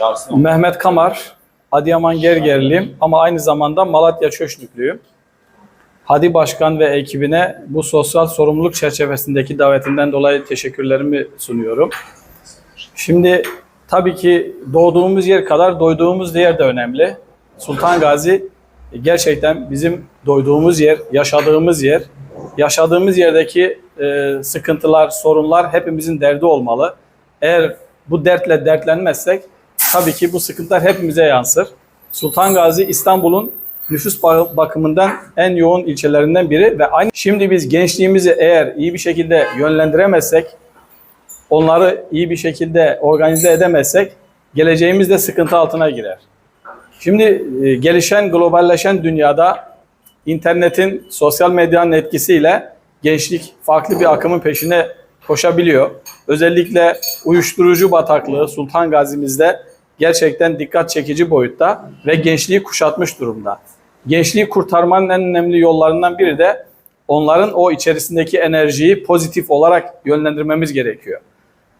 Onu. Mehmet Kamar, Adıyaman Gergerliyim ama aynı zamanda Malatya Çöşnüklüyüm. Hadi Başkan ve ekibine bu sosyal sorumluluk çerçevesindeki davetinden dolayı teşekkürlerimi sunuyorum. Şimdi tabii ki doğduğumuz yer kadar doyduğumuz yer de önemli. Sultan Gazi gerçekten bizim doyduğumuz yer, yaşadığımız yer. Yaşadığımız yerdeki e, sıkıntılar, sorunlar hepimizin derdi olmalı. Eğer bu dertle dertlenmezsek tabii ki bu sıkıntılar hepimize yansır. Sultan Gazi İstanbul'un nüfus ba- bakımından en yoğun ilçelerinden biri ve aynı şimdi biz gençliğimizi eğer iyi bir şekilde yönlendiremezsek, onları iyi bir şekilde organize edemezsek geleceğimiz de sıkıntı altına girer. Şimdi e, gelişen, globalleşen dünyada internetin, sosyal medyanın etkisiyle gençlik farklı bir akımın peşine koşabiliyor. Özellikle uyuşturucu bataklığı Sultan Gazi'mizde gerçekten dikkat çekici boyutta ve gençliği kuşatmış durumda. Gençliği kurtarmanın en önemli yollarından biri de onların o içerisindeki enerjiyi pozitif olarak yönlendirmemiz gerekiyor.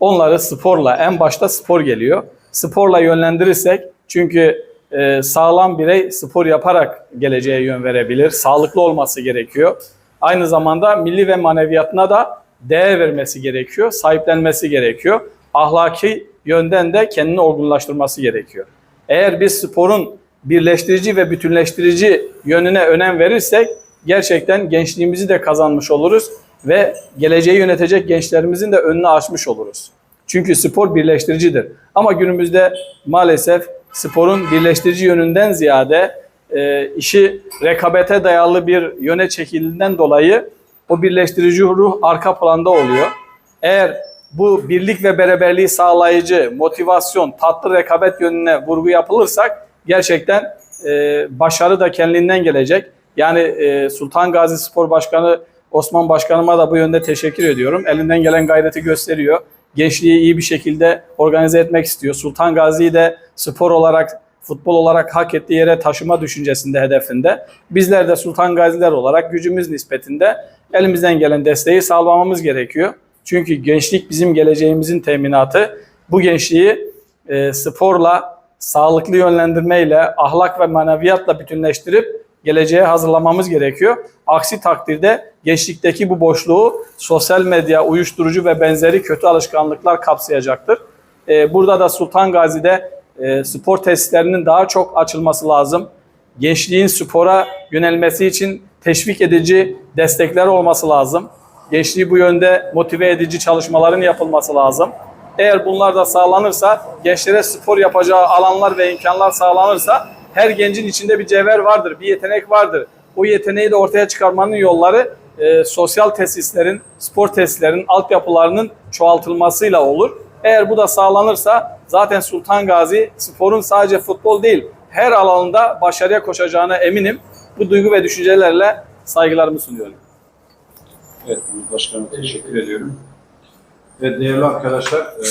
Onları sporla, en başta spor geliyor. Sporla yönlendirirsek çünkü e, sağlam birey spor yaparak geleceğe yön verebilir. Sağlıklı olması gerekiyor. Aynı zamanda milli ve maneviyatına da değer vermesi gerekiyor, sahiplenmesi gerekiyor. Ahlaki yönden de kendini olgunlaştırması gerekiyor. Eğer biz sporun birleştirici ve bütünleştirici yönüne önem verirsek gerçekten gençliğimizi de kazanmış oluruz ve geleceği yönetecek gençlerimizin de önünü açmış oluruz. Çünkü spor birleştiricidir. Ama günümüzde maalesef sporun birleştirici yönünden ziyade e, işi rekabete dayalı bir yöne çekildiğinden dolayı o birleştirici ruh arka planda oluyor. Eğer bu birlik ve beraberliği sağlayıcı motivasyon, tatlı rekabet yönüne vurgu yapılırsak gerçekten e, başarı da kendiliğinden gelecek. Yani e, Sultan Gazi Spor Başkanı Osman Başkanıma da bu yönde teşekkür ediyorum. Elinden gelen gayreti gösteriyor. Gençliği iyi bir şekilde organize etmek istiyor. Sultan Gazi'yi de spor olarak, futbol olarak hak ettiği yere taşıma düşüncesinde, hedefinde. Bizler de Sultan Gaziler olarak gücümüz nispetinde elimizden gelen desteği sağlamamız gerekiyor. Çünkü gençlik bizim geleceğimizin teminatı. Bu gençliği e, sporla, sağlıklı yönlendirmeyle, ahlak ve maneviyatla bütünleştirip geleceğe hazırlamamız gerekiyor. Aksi takdirde gençlikteki bu boşluğu sosyal medya, uyuşturucu ve benzeri kötü alışkanlıklar kapsayacaktır. Ee, burada da Sultan Gazi'de e, spor tesislerinin daha çok açılması lazım. Gençliğin spora yönelmesi için teşvik edici destekler olması lazım. Gençliği bu yönde motive edici çalışmaların yapılması lazım. Eğer bunlar da sağlanırsa, gençlere spor yapacağı alanlar ve imkanlar sağlanırsa her gencin içinde bir cevher vardır, bir yetenek vardır. O yeteneği de ortaya çıkarmanın yolları e, sosyal tesislerin, spor tesislerin, altyapılarının çoğaltılmasıyla olur. Eğer bu da sağlanırsa zaten Sultan Gazi sporun sadece futbol değil her alanında başarıya koşacağına eminim. Bu duygu ve düşüncelerle saygılarımı sunuyorum. Evet, Başkanım teşekkür ediyorum. Ve değerli arkadaşlar, e,